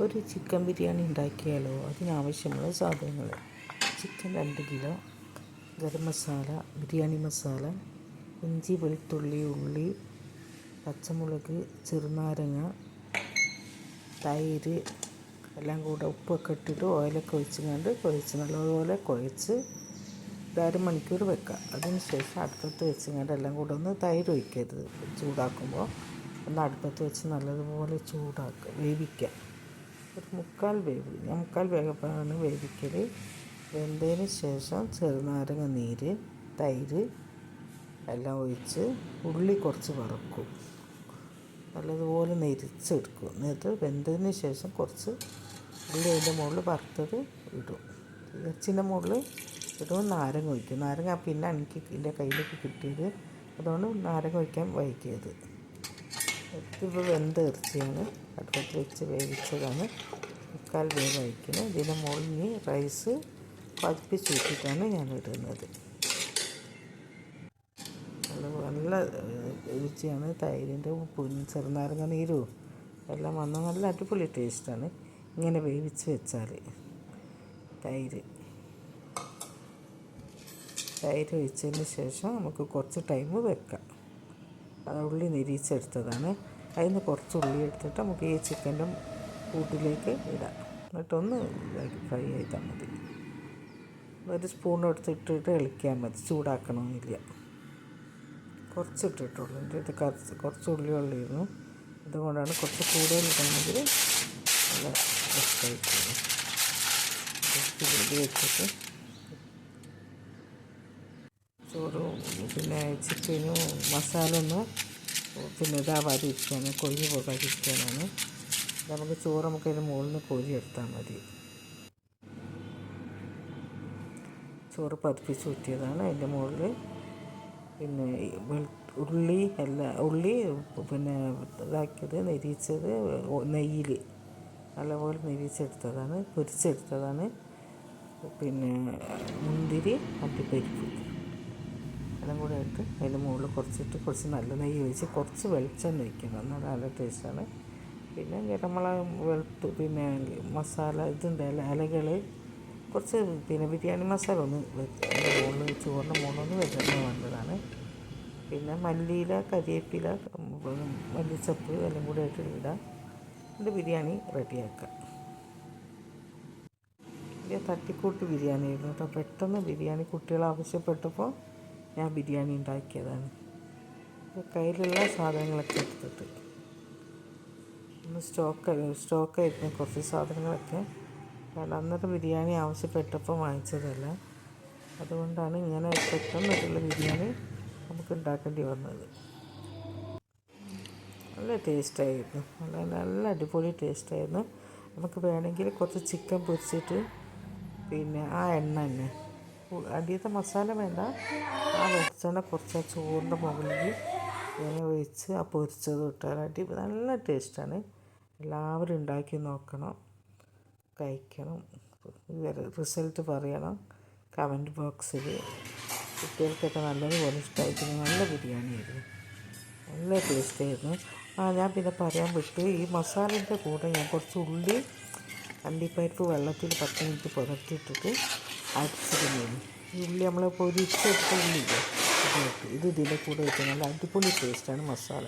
ഒരു ചിക്കൻ ബിരിയാണി ഉണ്ടാക്കിയാലോ? അതിനാവശ്യമുള്ള സാധനങ്ങൾ. ചിക്കൻ രണ്ട് കിലോ ഗരം മസാല ബിരിയാണി മസാല ഇഞ്ചി വെളുത്തുള്ളി ഉള്ളി പച്ചമുളക് ചെറുനാരങ്ങ തൈര് എല്ലാം കൂടെ ഉപ്പൊക്കെ ഇട്ടിട്ട് ഓയിലൊക്കെ ഒഴിച്ചുകൊണ്ട് കുഴച്ച് നല്ലപോലെ കുഴച്ച് ഒരു മണിക്കൂർ വെക്കുക അതിന് ശേഷം അടുപ്പത്ത് എല്ലാം കൂടെ ഒന്ന് തൈര് ഒഴിക്കരുത്. ചൂടാക്കുമ്പോൾ ഒന്ന് അടുപ്പത്ത് വെച്ച് നല്ലതുപോലെ ചൂടാക്കുക വേവിക്കുക. ഒരു മുക്കാൽ വേവ് ഞാൻ മുക്കാൽ വേഗപ്പാണ് വേവിക്കൽ വെന്തതിന് ശേഷം ചെറുനാരങ്ങ നീര് തൈര് എല്ലാം ഒഴിച്ച് ഉള്ളി കുറച്ച് വറക്കും. നല്ലതുപോലെ നെരിച്ചെടുക്കും. എന്നിട്ട് വെന്തതിന് ശേഷം കുറച്ച് ഉള്ളി അതിന്റെ മുകളിൽ വറുത്തത് ഇടും. ഇറച്ചിന്റെ മുകളിൽ ഇടും നാരങ്ങ ഒഴിക്കും. നാരങ്ങ പിന്നെ എനിക്ക് എന്റെ കയ്യിലേക്ക് കിട്ടിയത് അതുകൊണ്ട് നാരങ്ങ ഒഴിക്കാൻ വൈകിയത്. ഇതിപ്പോൾ വെന്ത് ഇറച്ചിയാണ്. അടുപ്പത്ത് വെച്ച് വേവിച്ചതാണ്. മുക്കാൽ വേവ് ഇതിന് മുകളിൽ റൈസ് പതിപ്പിച്ച് വെച്ചിട്ടാണ് ഞാൻ ഇടുന്നത് നല്ല നല്ല രുചിയാണ്. തൈരിന്റെ ഉപ്പും ചെറുനാരങ്ങ നീരും എല്ലാം വന്ന നല്ല അടിപൊളി ടേസ്റ്റാണ്. ഇങ്ങനെ വേവിച്ച് വെച്ചാൽ തൈര്. തൈര് ഒഴിച്ചതിന് ശേഷം നമുക്ക് കുറച്ച് ടൈം വെക്കാം. അത് ഉള്ളി നിരീച്ചെടുത്തതാണ് അതിൽ നിന്ന് കുറച്ച് ഉള്ളി എടുത്തിട്ട് നമുക്ക് ഈ ചിക്കന്റെ കൂട്ടിലേക്ക് ഇടാം. എന്നിട്ടൊന്ന് ഫ്രൈ ചെയ്താൽ മതി. ഒരു സ്പൂൺ എടുത്തിട്ടിട്ട് ഇളക്കിയാൽ മതി. ചൂടാക്കണമെന്നില്ല. കുറച്ച് ഇട്ടിട്ടുള്ളൂ എന്റെ ഇത് കുറച്ച് കുറച്ച് ഉള്ളി ഉള്ളിയിരുന്നു. അതുകൊണ്ടാണ് കുറച്ച് കൂടുതൽ ഇടാണെങ്കിൽ നല്ല ഇത് വെച്ചിട്ട് ചോറും പിന്നെ ചിക്കനും മസാല ഒന്ന് പിന്നെ ഇതാവാതിരിക്കാനും കൊഴിഞ്ഞു പോകാതിരിക്കാനാണ് നമുക്ക് ചോറ് നമുക്ക് അതിന് മുകളിൽ നിന്ന് കോരി എടുത്താൽ മതി. ചോറ് പതിപ്പിച്ച് ഊറ്റിയതാണ് അതിന്റെ മുകളിൽ. പിന്നെ ഉള്ളി അല്ല ഉള്ളി പിന്നെ ഇതാക്കിയത് നെരിച്ചത് നെയ്യിൽ. നല്ലപോലെ നെരിച്ചെടുത്തതാണ് പൊരിച്ചെടുത്തതാണ്. പിന്നെ മുന്തിരി അണ്ടിപ്പരിപ്പ്. എല്ലാം കൂടെ എടുത്ത് അതിന്റെ മുകളിൽ കുറച്ചിട്ട് കുറച്ച് നല്ല നെയ്യ് ഒഴിച്ച് കുറച്ച് വെളിച്ചെണ്ണ ഒഴിക്കണം എന്നാൽ നല്ല ടേസ്റ്റാണ് പിന്നെ ഗരമുളക് വെളുത്ത് പിന്നെ മസാല ഇതുണ്ട് ഇല ഇലകൾ കുറച്ച് പിന്നെ ബിരിയാണി മസാല ഒന്ന് അതിന്റെ മുകളിൽ ചോറിന്റെ മുകളിൽ വെക്കുന്നത് വേണ്ടതാണ് പിന്നെ മല്ലിയില കരിയേപ്പില മല്ലിച്ചപ്പ് എല്ലാം കൂടെ ആയിട്ട് ഇടാം എന്നിട്ട് ബിരിയാണി റെഡിയാക്കാം ഇത് തട്ടിക്കൂട്ട് ബിരിയാണി ആയിരുന്നു കേട്ടോ. പെട്ടെന്ന് ബിരിയാണി കുട്ടികൾ ആവശ്യപ്പെട്ടപ്പോൾ ഞാൻ ബിരിയാണി ഉണ്ടാക്കിയതാണ്. കയ്യിലുള്ള സാധനങ്ങളൊക്കെ എടുത്തിട്ട്. ഒന്ന് സ്റ്റോക്ക് സ്റ്റോക്കായിരുന്നു കുറച്ച് സാധനങ്ങളൊക്കെ. കാരണം അന്നത്തെ ബിരിയാണി ആവശ്യപ്പെട്ടപ്പോൾ വാങ്ങിച്ചതല്ല. അതുകൊണ്ടാണ് ഇങ്ങനെ പെട്ടെന്നൊക്കെയുള്ള ബിരിയാണി നമുക്ക് ഉണ്ടാക്കേണ്ടി വന്നത്. നല്ല ടേസ്റ്റായിരുന്നു നല്ല നല്ല അടിപൊളി ടേസ്റ്റായിരുന്നു നമുക്ക് വേണമെങ്കിൽ കുറച്ച് ചിക്കൻ പൊരിച്ചിട്ട് പിന്നെ ആ എണ്ണ തന്നെ. അടിയത്തെ മസാല വേണ്ട. ആ വെളിച്ചെണ്ണ കുറച്ച് ആ ചോറിന്റെ മുകളിൽ ഇങ്ങനെ ഒഴിച്ച് ആ പൊരിച്ചത് ഇട്ടാൽ അടി നല്ല ടേസ്റ്റാണ്. എല്ലാവരും ഉണ്ടാക്കി നോക്കണം കഴിക്കണം. റിസൾട്ട് പറയണം. കമന്റ് ബോക്സിൽ കുട്ടികൾക്കൊക്കെ നല്ലതുപോലെ ഇഷ്ടമായിരിക്കുന്നു നല്ല ബിരിയാണിയായിരുന്നു. നല്ല ടേസ്റ്റായിരുന്നു. ആ ഞാൻ പിന്നെ പറയാൻ വിട്ടു ഈ മസാലന്റെ കൂടെ ഞാൻ കുറച്ച് ഉള്ളി അണ്ടിപ്പരിപ്പ് വെള്ളത്തിൽ പത്ത് മിനിറ്റ് പുരട്ടിയിട്ടിട്ട് അരച്ചിരുന്നു ഈ ഉള്ളി നമ്മൾ പൊരിച്ചെടുത്ത ഉള്ളില്ലേ? ഇത് ഇതിന്റെ കൂടെ വെച്ചാൽ നല്ല അടിപൊളി ടേസ്റ്റാണ് മസാല.